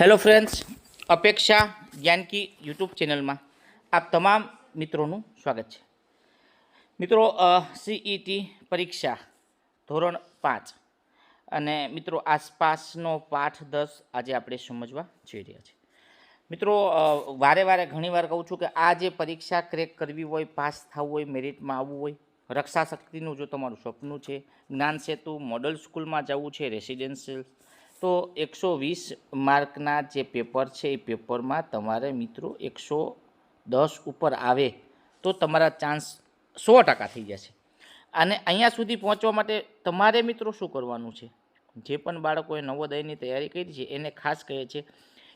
Hello friends અપેક્ષા Gyanki YouTube ચેનલમાં આપ તમામ મિત્રોનું સ્વાગત છે. મિત્રો સીઈટી પરીક્ષા ધોરણ પાંચ. અને મિત્રો, આસપાસનો પાઠ દસ આજે આપણે સમજવા જઈ રહ્યા છીએ. મિત્રો વારે વારે ઘણીવાર કહું છું કે આ જે પરીક્ષા ક્રેક કરવી હોય, પાસ થવું હોય મેરિટમાં આવવું હોય, રક્ષા શક્તિનું જો તમારું સપનું છે, જ્ઞાન સેતુ મોડલ સ્કૂલમાં જવું છે રેસિડેન્શિયલ તો એકસો વીસ માર્કના જે પેપર છે એ પેપરમાં તમારે મિત્રો એકસો દસ ઉપર આવે તો તમારા ચાન્સ સો ટકા થઈ જશે. અને અહીંયા સુધી પહોંચવા માટે તમારે મિત્રો શું કરવાનું છે? જે પણ બાળકોએ નવોદયની તૈયારી કરી છે એને ખાસ કહે છે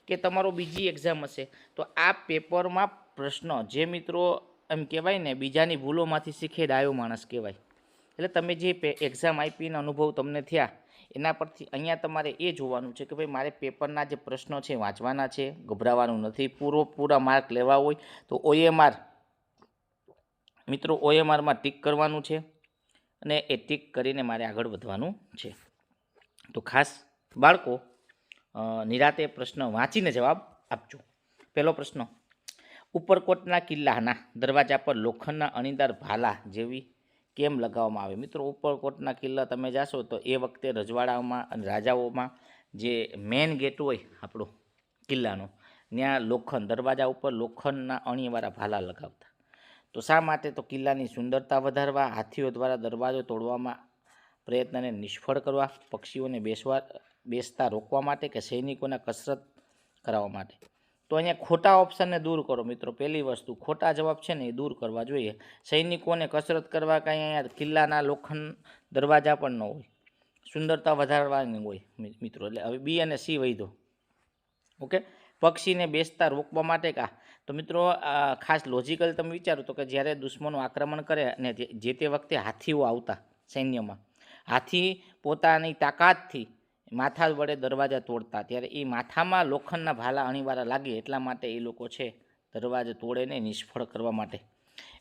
કે તમારો બીજી એક્ઝામ હશે. તો આ પેપરમાં પ્રશ્ન જે મિત્રો એમ કહેવાય ને બીજાની ભૂલોમાંથી શીખે ડાયો માણસ કહેવાય. એટલે તમે જે એક્ઝામ આપીને અનુભવ તમને થયા એના પરથી અહીંયા તમારે એ જોવાનું છે કે ભાઈ મારે પેપરના જે પ્રશ્નો છે વાંચવાના છે, ગભરાવાનું નથી, પૂરો પૂરા માર્ક લેવા હોય તો ઓએમઆર મિત્રો ઓએમઆરમાં ટીક કરવાનું છે અને એ ટીક કરીને મારે આગળ વધવાનું છે. તો ખાસ બાળકો નિરાતે પ્રશ્ન વાંચીને જવાબ આપજો. પહેલો પ્રશ્ન, ઉપરકોટના કિલ્લાના દરવાજા પર લોખંડના અણીદાર ભાલા જેવી કેમ લગાવવામાં આવે? મિત્રો, ઉપરકોટના કિલ્લા તમે જાશો તો એ વખતે રજવાડાઓમાં અને રાજાઓમાં જે મેન ગેટ હોય આપણો કિલ્લાનો, ત્યાં લોખંડ, દરવાજા ઉપર લોખંડના અણીવાળા ભાલા લગાવતા. તો શા માટે તો કિલ્લાની સુંદરતા વધારવા, હાથીઓ દ્વારા દરવાજો તોડવામાં પ્રયત્નને નિષ્ફળ કરવા, પક્ષીઓને બેસવા, બેસતા રોકવા માટે કે સૈનિકોને કસરત કરાવવા માટે? તો અહીંયા ખોટા ઓપ્શનને દૂર કરો મિત્રો. પહેલી વસ્તુ, ખોટા જવાબ છે ને એ દૂર કરવા જોઈએ. સૈનિકોને કસરત કરવા કાંઈ અહીંયા કિલ્લાના લોખંડ દરવાજા પણ ન હોય. સુંદરતા વધારવાની હોય મિત્રો. એટલે હવે બી અને સી વૈધો ઓકે? પક્ષીને બેસતા રોકવા માટે કા? તો મિત્રો ખાસ લોજિકલ તમે વિચારો તો કે જ્યારે દુશ્મનો આક્રમણ કરે અને જે તે વખતે હાથીઓ આવતા સૈન્યમાં. હાથી પોતાની તાકાતથી માથા વડે દરવાજા તોડતા. ત્યારે એ માથામાં લોખંડના ભાલા અણીવાળા લાગે એટલા માટે એ લોકો છે દરવાજો તોડેને નિષ્ફળ કરવા માટે.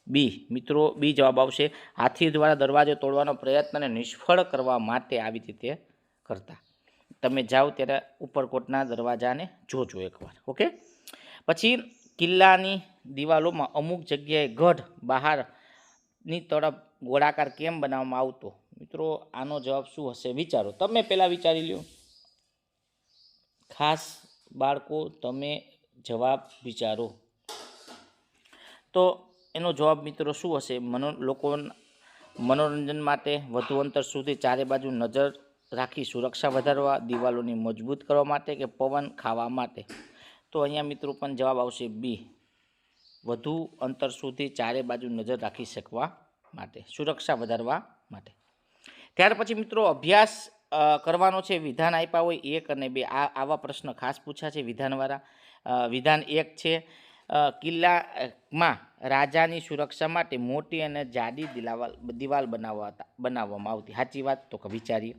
બી, મિત્રો, બી જવાબ આવશે. હાથી દ્વારા દરવાજો તોડવાનો પ્રયત્નને નિષ્ફળ કરવા માટે આવી રીતે કરતા. તમે જાઓ ત્યારે ઉપરકોટના દરવાજાને જોજો એકવાર, ઓકે? પછી કિલ્લાની દિવાલોમાં અમુક જગ્યાએ ગઢ બહારની તરફ ગોળાકાર કેમ બનાવવામાં આવતો? મિત્રો, આનો જવાબ શું હશે? વિચારો. તમે પહેલાં વિચારી લ્યો. ખાસ બાળકો, તમે જવાબ વિચારો. તો એનો જવાબ મિત્રો શું હશે? મનો, લોકો મનોરંજન માટે વધુ અંતર સુધી ચારે બાજુ નજર રાખી સુરક્ષા વધારવા, દિવાલોની મજબૂત કરવા માટે કે પવન ખાવા માટે? તો અહીંયા મિત્રો પણ જવાબ આવશે બી. વધુ અંતર સુધી ચારે બાજુ નજર રાખી શકવા માટે, સુરક્ષા વધારવા માટે. ત્યાર પછી મિત્રો અભ્યાસ કરવાનો છે, વિધાન આપ્યા હોય એક અને બે. આ, આવા પ્રશ્ન ખાસ પૂછ્યા છે વિધાનવાળા. વિધાન એક છે કિલ્લામાં રાજાની સુરક્ષા માટે મોટી અને જાડી દિલાવાલ, દિવાલ બનાવવા બનાવવામાં આવતી. સાચી વાત તો વિચારીએ.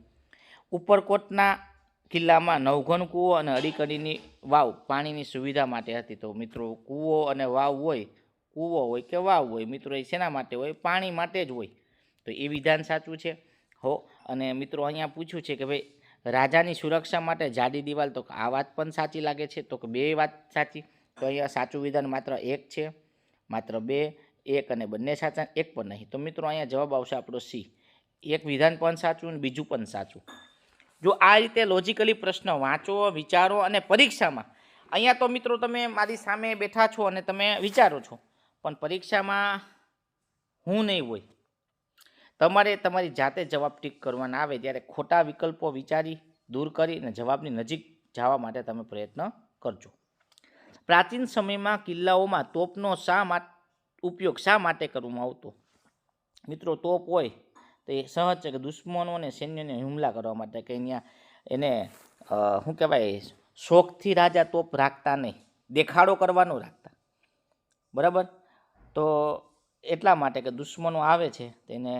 ઉપરકોટના કિલ્લામાં નવઘણ કૂવો અને અડીકડીની વાવ પાણીની સુવિધા માટે હતી. તો મિત્રો કૂવો અને વાવ હોય, કૂવો હોય કે વાવ હોય, મિત્રો એ શેના માટે હોય? પાણી માટે જ હોય. તો એ વિધાન સાચું છે. હો, અને મિત્રો અહીંયા પૂછ્યું છે કે ભાઈ, રાજાની સુરક્ષા માટે જાડી દિવાલ તો આ વાત પણ સાચી લાગે છે? તો કે બે વાત સાચી? તો અહીંયા સાચું વિધાન માત્ર એક છે, માત્ર બે, એક અને બંને સાચા, એક પણ નહીં. તો મિત્રો અહીંયા જવાબ આવશે આપણો સી. એક વિધાન પણ સાચું અને બીજું પણ સાચું. જો આ રીતે લોજિકલી પ્રશ્ન વાંચો, વિચારો અને પરીક્ષામાં, અહીંયા તો મિત્રો તમે મારી સામે બેઠા છો અને તમે વિચારો છો, પણ પરીક્ષામાં હું નહીં હોય. તમારે તમારી જાતે જવાબ ટીક કરવાના આવે ત્યારે ખોટા વિકલ્પો વિચારી, દૂર કરી અને જવાબની નજીક જવા માટે તમે પ્રયત્ન કરજો. પ્રાચીન સમયમાં કિલ્લાઓમાં તોપનો શા ઉપયોગ શા માટે કરવામાં આવતો? મિત્રો, તોપ હોય તો એ સહજ છે કે દુશ્મનો અને સૈન્યને હુમલા કરવા માટે કે અહીંયા એને શું કહેવાય, શોખથી રાજા તોપ રાખતા નહીં, દેખાડો કરવાનો રાખતા. બરાબર? તો એટલા માટે કે દુશ્મનો આવે છે, તેને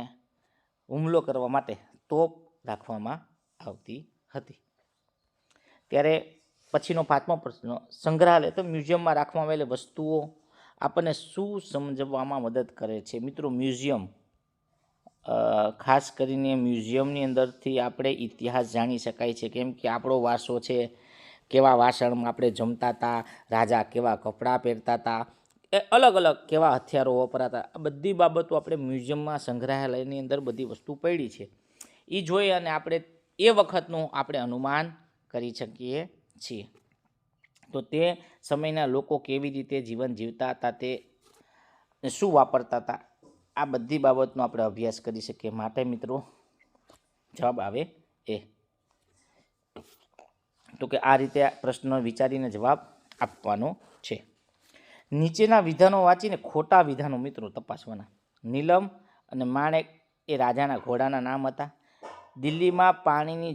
હુમલો કરવા માટે તોપ રાખવામાં આવતી હતી. ત્યારે પછીનો પાંચમો પ્રશ્ન, સંગ્રહાલય તો મ્યુઝિયમમાં રાખવામાં આવેલી વસ્તુઓ આપણને શું સમજવામાં મદદ કરે છે? મિત્રો, મ્યુઝિયમ ખાસ કરીને મ્યુઝિયમની અંદરથી આપણે ઇતિહાસ જાણી શકાય છે. કેમ કે આપણો વારસો છે, કેવા વાસણમાં આપણે જમતા હતા, રાજા કેવા કપડાં પહેરતા હતા એ અલગ અલગ કેવા હથિયારો વપરાતા. આ બધી બાબતો આપણે મ્યુઝિયમમાં સંગ્રહાલયની અંદર બધી વસ્તુ પડી છે. એ જોઈ અને આપણે એ વખતનું આપણે અનુમાન કરી શકીએ છીએ. તો તે સમયના લોકો કેવી રીતે જીવન જીવતા હતા તે શું વાપરતા હતા, આ બધી બાબતનો આપણે અભ્યાસ કરી શકીએ. માટે મિત્રો જવાબ આવે એ. તો કે આ રીતે પ્રશ્ન વિચારીને જવાબ આપવાનો છે. નીચેના વિધાનો વાંચીને ખોટા વિધાનો મિત્રો તપાસવાના. નીલમ અને માણેક એ રાજાના ઘોડાના નામ હતા. દિલ્હીમાં પાણીની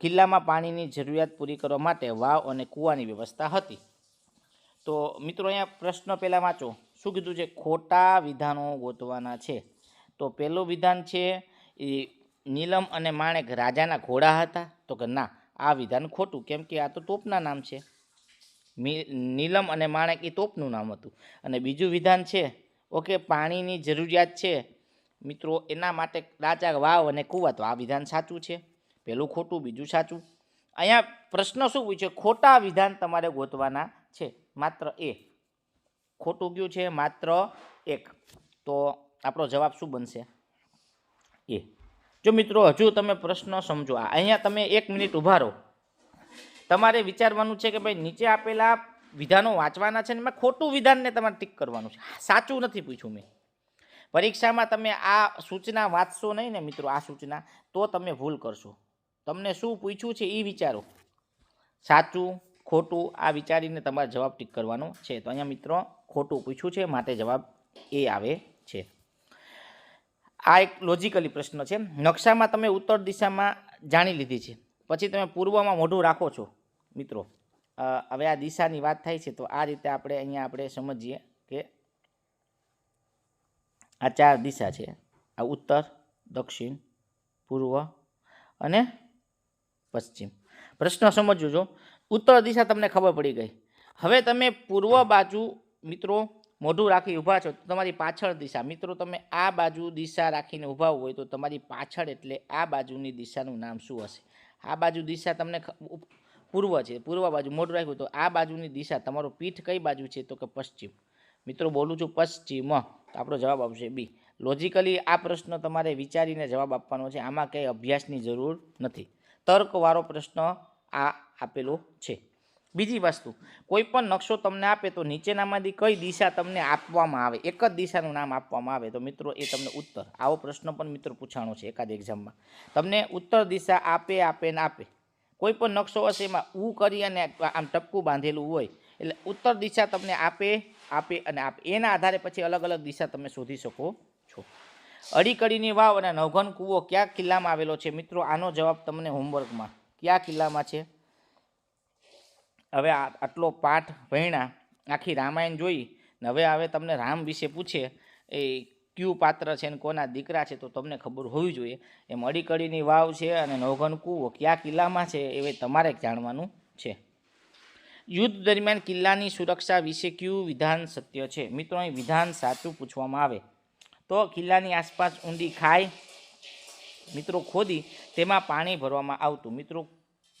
કિલ્લામાં પાણીની જરૂરિયાત પૂરી કરવા માટે વાવ અને કૂવાની વ્યવસ્થા હતી. તો મિત્રો અહીંયા પ્રશ્ન પહેલાં વાંચો. શું કીધું છે? ખોટા વિધાનો ગોતવાના છે. તો પહેલું વિધાન છે એ નીલમ અને માણેક રાજાના ઘોડા હતા. તો કે ના, આ વિધાન ખોટું. કેમ કે આ તો તોપના નામ છે. નીલમ અને માણેક એ તોપનું નામ હતું. અને બીજું વિધાન છે, ઓકે, પાણીની જરૂરિયાત છે. મિત્રો, એના માટે રાજા વાવ અને કુવા તો આ વિધાન સાચું છે? પહેલું ખોટું, બીજું સાચું? અહીંયા પ્રશ્ન શું પૂછ્યો ખોટા વિધાન તમારે ગોતવાના છે. માત્ર એ ખોટું કયું છે? માત્ર એક. તો આપણો જવાબ શું બનશે? એ. જો મિત્રો, હજુ તમે પ્રશ્ન સમજો. અહીંયા તમે એક મિનિટ ઊભા રહો. તમારે વિચારવાનું છે કે ભાઈ નીચે આપેલા વિધાનો વાંચવાના છે ને એમાં ખોટું વિધાનને તમારે ટીક કરવાનું છે. સાચું નથી પૂછ્યું મેં. પરીક્ષામાં તમે આ સૂચના વાંચશો નહીં ને મિત્રો, આ સૂચના, તો તમે ભૂલ કરશો. તમને શું પૂછ્યું છે એ વિચારો. સાચું, ખોટું, આ વિચારીને તમારે જવાબ ટીક કરવાનો છે. તો અહીંયા મિત્રો, ખોટું પૂછ્યું છે, માટે જવાબ એ આવે છે. આ એક લોજિકલી પ્રશ્ન છે. નકશામાં તમે ઉત્તર દિશામાં જાણી લીધી છે. પછી તમે પૂર્વમાં મોઢું રાખો છો. મિત્રો હવે આ દિશાની વાત થાય છે, તો આ રીતે આપણે અહીંયા આપણે સમજીએ કે આ ચાર દિશા છે. આ ઉત્તર, દક્ષિણ, પૂર્વ અને પશ્ચિમ. પ્રશ્ન સમજજો જો. ઉત્તર દિશા તમને ખબર પડી ગઈ. હવે તમે પૂર્વ બાજુ, મિત્રો, મોઢું રાખી ઊભા છો, તો તમારી પાછળ દિશા. મિત્રો, તમે આ બાજુ દિશા રાખીને ઊભા હોય તો તમારી પાછળ એટલે આ બાજુની દિશાનું નામ શું હશે? આ બાજુ દિશા તમને પૂર્વ છે, પૂર્વ બાજુ મોઢું રાખ્યું તો આ બાજુની દિશા તમારો પીઠ કઈ બાજુ છે તો કે પશ્ચિમ? મિત્રો બોલું છું પશ્ચિમ. તો આપણો જવાબ આવશે બી. લોજિકલી આ પ્રશ્ન તમારે વિચારીને જવાબ આપવાનો છે. આમાં કંઈ અભ્યાસની જરૂર નથી. તર્કવાળો પ્રશ્ન આ આપેલો છે. બીજી વસ્તુ, કોઈ પણ નકશો તમને આપે તો નીચેનામાંથી કઈ દિશા તમને આપવામાં આવે? એક જ દિશાનું નામ આપવામાં આવે તો મિત્રો એ તમને ઉત્તર. આવો પ્રશ્ન પણ મિત્રો પૂછાણો છે એકાદ એક્ઝામમાં તમને ઉત્તર દિશા આપે આપે ને આપે. કોઈ પણ નકશો હશે એમાં ઉ કરી અને આમ ટપકું બાંધેલું હોય, એટલે ઉત્તર દિશા તમને આપે આપે અને આપે. એના આધારે પછી અલગ અલગ દિશા તમે શોધી શકો છો. અડીકડીની વાવ અને નવઘન કૂવો કયા કિલ્લામાં આવેલો છે? મિત્રો, આનો જવાબ તમને હોમવર્કમાં. કયા કિલ્લામાં છે? હવે આટલો પાઠ ભણ્યા, આખી રામાયણ જોઈ, ને હવે હવે તમને રામ વિશે પૂછે, એ કયું પાત્ર છે ને કોના દીકરા છે તો તમને ખબર હોવી જોઈએ. એમ અડીકડીની વાવ છે અને નવઘન કૂવો કયા કિલ્લામાં છે એ તમારે જાણવાનું છે. યુદ્ધ દરમિયાન કિલ્લાની સુરક્ષા વિશે કયું વિધાન સત્ય છે? મિત્રો, અહીં વિધાન સાચું પૂછવામાં આવે. તો કિલ્લાની આસપાસ ઊંડી ખાઈ મિત્રો ખોદી તેમાં પાણી ભરવામાં આવતું. મિત્રો,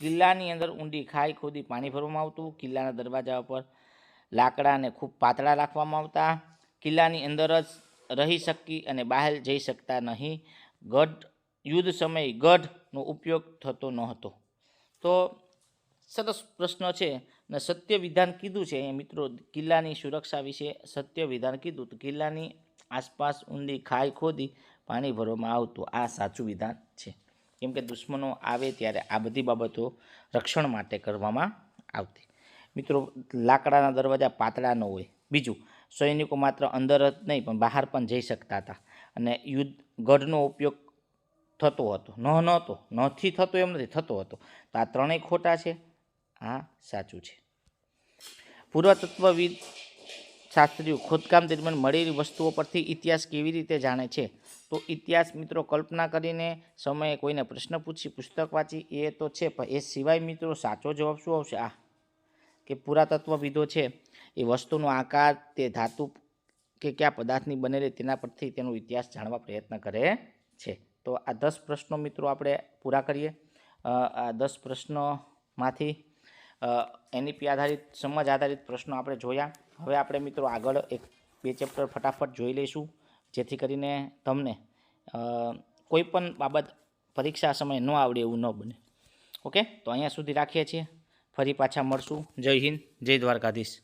કિલ્લાની અંદર ઊંડી ખાઈ ખોદી પાણી ભરવામાં આવતું. કિલ્લાના દરવાજા ઉપર લાકડાને ખૂબ પાતળા રાખવામાં આવતા. કિલ્લાની અંદર જ રહી શકી અને બહાર જઈ શકતા નહીં. ગઢ, યુદ્ધ સમયે ગઢનો ઉપયોગ થતો ન હતો તો સરસ પ્રશ્ન છે ને સત્ય વિધાન કીધું છે? મિત્રો કિલ્લાની સુરક્ષા વિશે સત્ય વિધાન કીધું તો કિલ્લાની આસપાસ ઊંડી ખાઈ ખોદી પાણી ભરવામાં આવતું. આ સાચું વિધાન છે. કેમ કે દુશ્મનો આવે ત્યારે આ બધી બાબતો રક્ષણ માટે કરવામાં આવતી. મિત્રો, લાકડાના દરવાજા પાતળા ન હોય. બીજું સૈનિકો માત્ર અંદર જ નહીં, પણ બહાર પણ જઈ શકતા હતા. અને યુદ્ધ, ગઢનો ઉપયોગ થતો હતો. ન નહોતો, નથી થતો એમ નથી, થતો હતો. તો આ ત્રણેય ખોટા છે. આ સાચું છે. પુરાતત્વવિદ શાસ્ત્રીઓ ખોદકામ દરમિયાન મળેલી વસ્તુઓ પરથી ઇતિહાસ કેવી રીતે જાણે છે? તો ઇતિહાસ મિત્રો કલ્પના કરીને સમયે કોઈને પ્રશ્ન પૂછી પુસ્તક વાંચી, એ તો છે, પણ એ સિવાય મિત્રો સાચો જવાબ શું આવશે? આ કે પુરાતત્વવિદો છે, એ વસ્તુનો આકાર, તે ધાતુ કે કયા પદાર્થની બનેલી તેના પરથી તેનો ઇતિહાસ જાણવા પ્રયત્ન કરે છે. તો આ દસ પ્રશ્નો મિત્રો આપણે પૂરા કરીએ. આ દસ પ્રશ્નોમાંથી એનઈપી આધારિત, સમજ આધારિત પ્રશ્નો આપણે જોયા. હવે આપણે મિત્રો આગળ એક બે ચેપ્ટર ફટાફટ જોઈ લઈશું, જેથી કરીને તમને કોઈ પણ બાબત પરીક્ષા સમયે ન આવડે એવું ન બને. ઓકે? તો અહીંયા સુધી રાખીએ છીએ. ફરી પાછા મળશું. જય હિન્દ જય દ્વારકાધીશ.